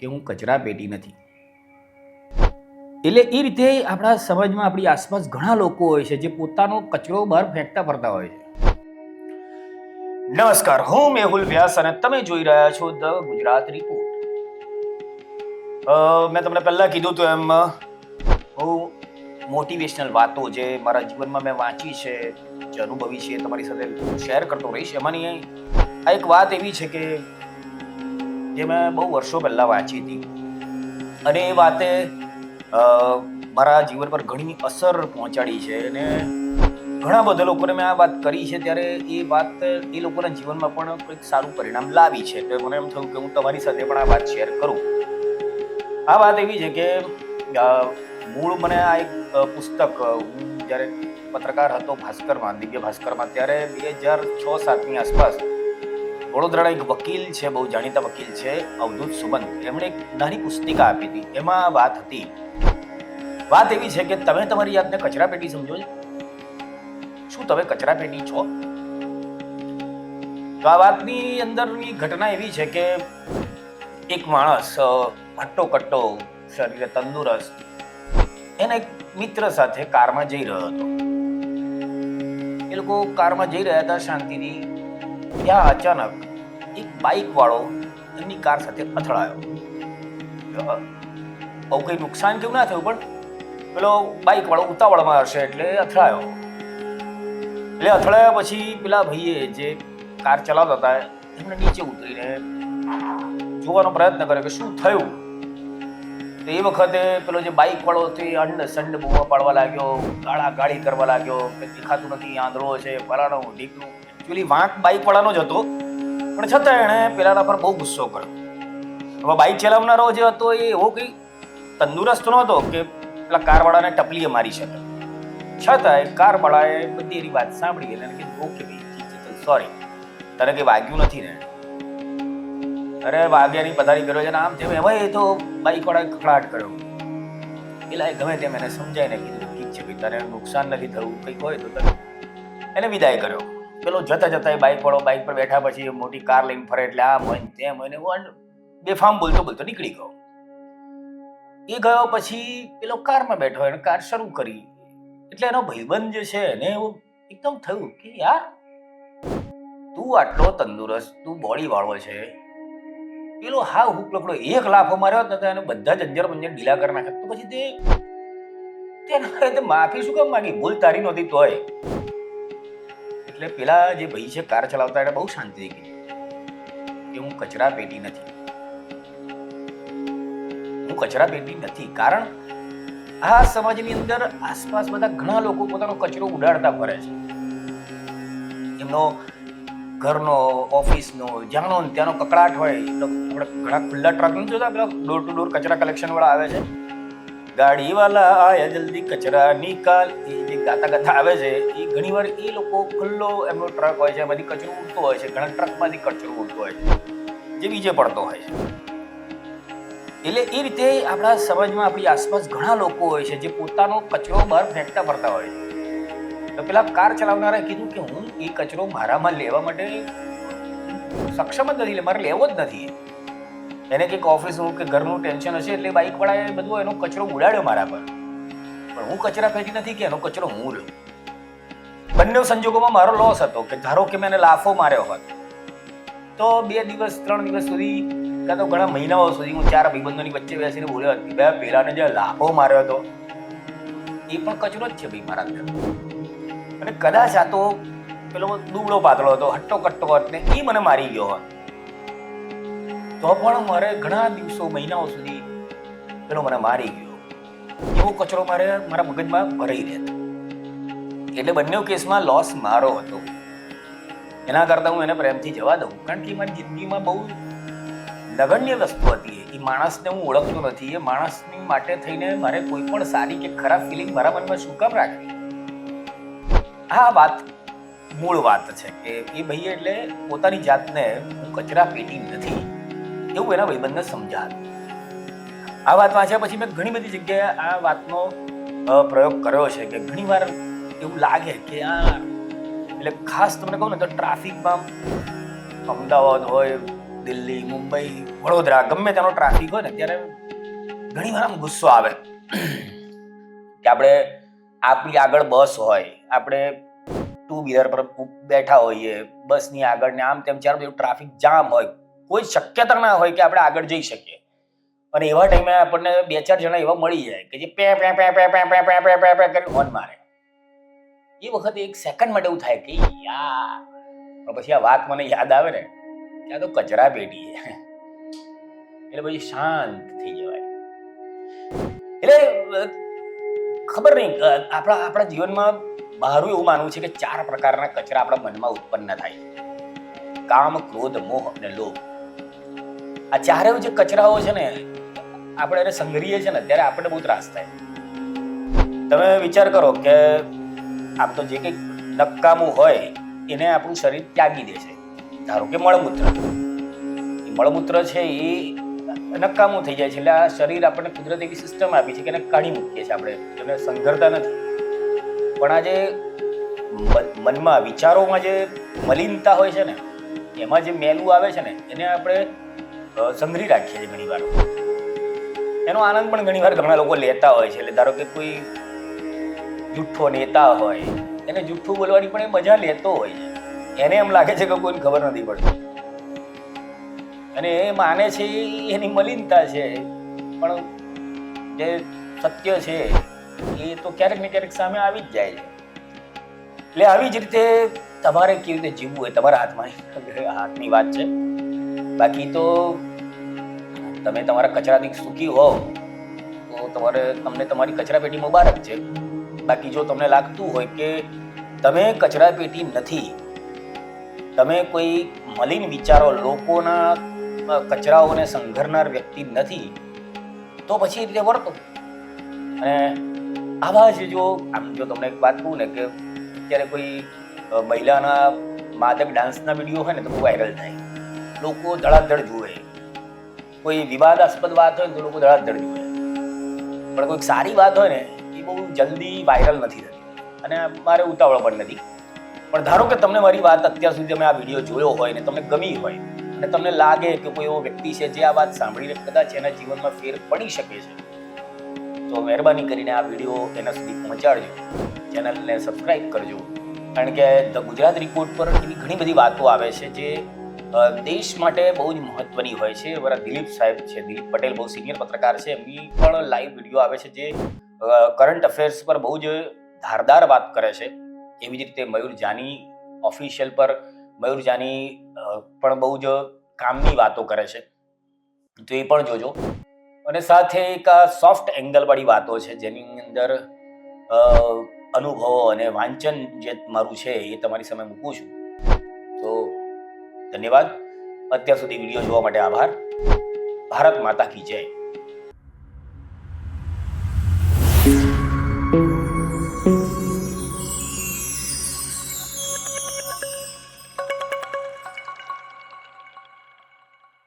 કે હું કચરા પેટી નથી. એટલે એ રીતે આપણા સમાજમાં આપણી આસપાસ ઘણા લોકો હોય છે જે પોતાનો કચરો બહાર ફેંકતા ફરતા હોય છે. નમસ્કાર, હું મેહુલ વ્યાસ અને તમે જોઈ રહ્યા છો ધ ગુજરાત રિપોર્ટ. મેં તમને પહેલાં કીધું હતું એમ હું મોટિવેશનલ વાતો જે મારા જીવનમાં મેં વાંચી છે, જે અનુભવી છે તમારી સાથે શેર કરતો રહીશ. એમાંની આ એક વાત એવી છે કે જે મેં બહુ વર્ષો પહેલાં વાંચી હતી. અને એ વાતે મારા જીવન પર ઘણી અસર પહોંચાડી છે અને ઘણા બધા લોકોને મેં આ વાત કરી છે ત્યારે એ વાત એ લોકોના જીવનમાં પણ કંઈક સારું પરિણામ લાવી છે. તો મને એમ થયું કે હું તમારી સાથે પણ આ વાત શેર કરું. આ વાત એવી છે કે મૂળ મને આ એક પુસ્તક હું જ્યારે પત્રકાર હતો ભાસ્કરમાં દિવ્ય ભાસ્કરમાં, ત્યારે બે હજાર છ સાતની આસપાસ વડોદરાના એક વકીલ છે, બહુ જાણીતા વકીલ છે, અવધૂત સુમંત. એમણે એક નાની પુસ્તિકા આપી હતી. એમાં વાત હતી. વાત એવી છે કે તમે તમારી જાતને કચરા પેટી સમજો શું તમે કચરા પેટી છો? તો આ વાતની અંદરની ઘટના એવી છે કે એક માણસ હટ્ટો કટ્ટો, શરીરે તંદુરસ્ત, એના એક મિત્ર સાથે કારમાં જઈ રહ્યો હતો. એ લોકો કારમાં જઈ રહ્યા હતા શાંતિથી. ત્યાં અચાનક એક બાઇક વાળો એમની કાર સાથે અથડાયો. બહુ કંઈ નુકસાન કેવું ના થયું, પણ પેલો બાઇક વાળો ઉતાવળમાં હશે એટલે અથડાયો. એટલે અથડાયા પછી પેલા ભાઈએ જે કાર ચલાવતા હતા એમણે નીચે ઉતરીને જોવાનો પ્રયત્ન કર્યો કે શું થયું? તો એ વખતે પેલો જે બાઇક વાળો તે અંડ સંડ બૂમો પાડવા લાગ્યો, ગાળા ગાળી કરવા લાગ્યો કે દેખાતું નથી, આંધળો છે, ફલાણો ઢીકનું એકચ્યુઅલી વાંક બાઇક વાળાનો જ હતો. પણ છતાં એણે પેલાના પર બહુ ગુસ્સો કર્યો. હવે બાઇક ચલાવનારો જે હતો એ એવો કંઈ તંદુરસ્ત નહોતો કે પેલા કારવાળાને ટપલીએ મારી શકે. છતાંય કારવાળાએ બધી એની વાત સાંભળી એને કીધું, ઓકે ભાઈ સોરી તને કંઈ વાગ્યું નથી ને? અરે, વાગ્યાની પથારી કર્યો છે ને આમ તેમ એમાં. એ તો બાઇકવાળાએ ખડાટ કર્યો. પેલા એ ગમે તેમ એને સમજાઈને કીધું, ઠીક છે ભાઈ, તને નુકસાન નથી થયું કંઈક હોય તો તને. એને વિદાય કર્યો. પેલો જતા જતા એ બાઇક વાળો બાઇક પર બેઠા પછી મોટી કાર લઈને ફરે એટલે આમ હોય તેમ હોય ને એવું બેફામ બોલતો બોલતો નીકળી ગયો. એ ગયો પછી પેલો કારમાં બેઠો એને કાર શરૂ કરી. એટલે એનો ભાઈબંધ જે છે એને એવું એકદમ થયું કે યાર, તું આટલો તંદુરસ્ત, તું બોડી વાળો છે. પેલો હા હુક લકડો એક લાફો માર્યો ને તો એને બધા જ અંજર મંજર ઢીલા કરી નાખ્યા. તો પછી તે, તેના માફી શું કામ માંગી? ભૂલ તારી નહોતી તોય. એટલે પેલા જે ભાઈ છે, કાર ચલાવતા એને બહુ શાંતિ થઈ ગઈ. કે હું કચરા પેટી નથી. હું કચરા પેટી નથી. કારણ આ સમાજની અંદર આસપાસ બધા ઘણા લોકો પોતાનો કચરો ઉડાડતા ફરે છે. એમનો ઘરનો, ઓફિસનો જાણો ત્યાંનો કકડાટ હોય, એટલે આપણે ઘણા ખુલ્લા ટ્રક નથી જોતા પેલા ડોર ટુ ડોર કચરા કલેક્શન વાળા આવે છે. ગાડી વાલા આયા જલ્દી કચરા નિકાલ. એ જે ગાતા ગાતા આવે છે એ ઘણીવાર એ લોકો ખુલ્લો એમનો ટ્રક હોય છે, એમાંથી કચરો ઉડતો હોય છે, ઘણા ટ્રકમાંથી કચરો ઉડતો હોય છે, જે બીજે પડતો હોય છે. એટલે એ રીતે આપણા સમાજમાં આપણી આસપાસ ઘણા લોકો હોય છે, જે પોતાનો કચરો બહાર ફેંકતા ફરતા હોય છે. તો પેલા કાર ચલાવનારા કીધું કે હું એ કચરો મારામાં લેવા માટે સક્ષમ જ નથી મારે લેવો જ નથી. એને કંઈક ઓફિસનું કે ઘરનું ટેન્શન હશે એટલે બાઇક વાળાએ બધો એનો કચરો ઉડાડ્યો મારા પર. પણ હું કચરા પેટી નથી કે એનો કચરો હું લઉં બંને સંજોગોમાં મારો લોસ હતો કે ધારો કે મેં લાફો માર્યો હોત. તો બે દિવસ, ત્રણ દિવસ સુધી કાં તો ઘણા મહિનાઓ સુધી હું ચાર ભાઈબંધોની વચ્ચે બેસીને બોલ્યો હતો બે પહેલાને જે લાફો માર્યો હતો, એ પણ કચરો જ છે ભાઈ મારા અંદર. અને કદાચ આ તો પેલો દુબળો પાતળો હતો, હટ્ટો કટ્ટો હોત ને, એ મને મારી ગયો હોત. તો પણ મારે ઘણા દિવસો, મહિનાઓ સુધી પેલો મને મારી ગયો. એવો કચરો મારે મારા મગજમાં ભરાઈ રહેતો. એટલે બંને કેસમાં લોસ મારો હતો. એના કરતાં હું એને પ્રેમથી જવા દઉં. કારણ કે મારી જિંદગીમાં બહુ નગણ્ય વસ્તુ હતી એ. માણસને હું ઓળખતો નથી. એ માણસની માટે થઈને મારે કોઈ પણ સારી કે ખરાબ ફિલિંગ મારા મનમાં શું કામ રાખવી આ વાત મૂળ વાત છે કે એ ભાઈએ એટલે પોતાની જાતને હું કચરા પેટી નથી. એવું એના ભાઈબંધને સમજાવ્યું આ વાત વાંચ્યા પછી મેં ઘણી બધી જગ્યાએ આ વાતનો પ્રયોગ કર્યો છે કે ઘણીવાર એવું લાગે કે આ, એટલે ખાસ તમને કહું ને તો ટ્રાફિકમાં અમદાવાદ હોય, દિલ્હી, મુંબઈ, વડોદરા, ગમે ત્યાંનો ટ્રાફિક હોય ને, ત્યારે ઘણી વાર આમ ગુસ્સો આવે. કે આપણે આપણી આગળ બસ હોય, આપણે ટુ વ્હીલર પર બેઠા હોઈએ, બસની આગળ ને આમ તેમ ચાર બધું ટ્રાફિક જામ હોય કોઈ શક્યતા ના હોય કે આપણે આગળ જઈ શકીએ. અને એવા ટાઈમે આપણને બે ચાર જણા એવા મળી જાય કે જે પે પે પે પે પે પે પે પે પે પે કરીને હોર્ન મારે. એ વખતે એક સેકન્ડ માટે એવું થાય કે યાર પછી આ વાત મને યાદ આવે ને, કે તો કચરા પેટી એટલે પછી શાંત થઈ જવાય. એટલે, ખબર નહીં આપણા આપણા જીવનમાં બહારું એવું માનવું છે કે ચાર પ્રકારના કચરા આપણા મનમાં ઉત્પન્ન થાય. કામ, ક્રોધ, મોહ અને લોભ. આ ચારે જે કચરાઓ છે ને, આપણે એને સંઘરીએ છીએ ને, ત્યારે આપણને બહુ ત્રાસ થાય. તમે વિચાર કરો કે આમ તો જે કંઈક નકામું હોય, એને આપણું શરીર ત્યાગી દે છે. ધારો કે મળમૂત્ર. એ મળમૂત્ર છે એ નકામું થઈ જાય છે, એટલે આ શરીર આપણને કુદરત એવી સિસ્ટમ આપી છે કે એને કાઢી મૂકીએ છીએ આપણે. એને સંઘરતા નથી. પણ આ જે મન- મનમાં વિચારોમાં જે મલિનતા હોય છે ને, એમાં જે મેલું આવે છે ને, એને આપણે સંઘરી રાખીએ છીએ ઘણી વાર. એનો આનંદ પણ ઘણી વાર ઘણા લોકો લેતા હોય છે. એટલે ધારો કે કોઈ જુઠ્ઠો નેતા હોય, એને જુઠ્ઠું બોલવાની પણ એ મજા લેતો હોય છે. એને એમ લાગે છે કે કોઈને ખબર નથી પડતી. અને એ માને છે એની મલિનતા છે. પણ જે સત્ય છે, એ તો ક્યારેક ને ક્યારેક સામે આવી જ જાય છે. એટલે આવી જ રીતે તમારે કેવી રીતે જીવવું હોય, તમારા હાથમાં. હાથની વાત છે. બાકી તો તમે તમારા કચરાથી સુખી હોવ, તો તમારે તમને તમારી કચરા પેટી મુબારક છે. બાકી જો તમને લાગતું હોય કે તમે કચરા પેટી નથી, તમે કોઈ મલિન વિચારો લોકોના કચરાઓને સંઘરનાર વ્યક્તિ નથી, તો પછી એ રીતે વર્તો. અને આવા જ જો આમ જો તમને એક વાત કહું ને કે અત્યારે કોઈ મહિલાના માદક ડાન્સના વીડિયો હોય ને તો વાયરલ થાય. લોકો ધડાધડ જુએ. કોઈ વિવાદાસ્પદ વાત હોય ને તો લોકો ધડાધડ જુએ. પણ કોઈક સારી વાત હોય ને, એ બહુ જલ્દી વાયરલ નથી થતી. અને મારે ઉતાવળ પણ નથી. પણ ધારો કે તમને મારી વાત અત્યાર સુધી તમે આ વીડિયો જોયો હોય ને, તમને ગમી હોય, અને તમને લાગે કે કોઈ એવો વ્યક્તિ છે જે આ વાત સાંભળીને કદાચ એના જીવનમાં ફેર પડી શકે છે, તો મહેરબાની કરીને આ વીડિયો એના સુધી પહોંચાડજો. ચેનલને સબસ્ક્રાઈબ કરજો. કારણ કે ધ ગુજરાત રિપોર્ટ પર એવી ઘણી બધી વાતો આવે છે જે દેશ માટે બહુ જ મહત્વની હોય છે. અમારા દિલીપ સાહેબ છે, દિલીપ પટેલ બહુ સિનિયર પત્રકાર છે. એમની પણ લાઈવ વીડિયો આવે છે જે કરંટ અફેર્સ પર બહુ જ ધારદાર વાત કરે છે. એવી જ રીતે મયુર જાની ઓફિશિયલ પર, મયુર જાની પણ બહુ જ કામની વાતો કરે છે. તો એ પણ જોજો. અને સાથે એક આ સોફ્ટ એંગલવાળી વાતો છે, જેની અંદર અનુભવો અને વાંચન જે મારું છે એ તમારી સામે મૂકું છું. તો ધન્યવાદ. અત્યાર સુધી વીડિયો જોવા માટે આભાર. ભારત માતા કી જય.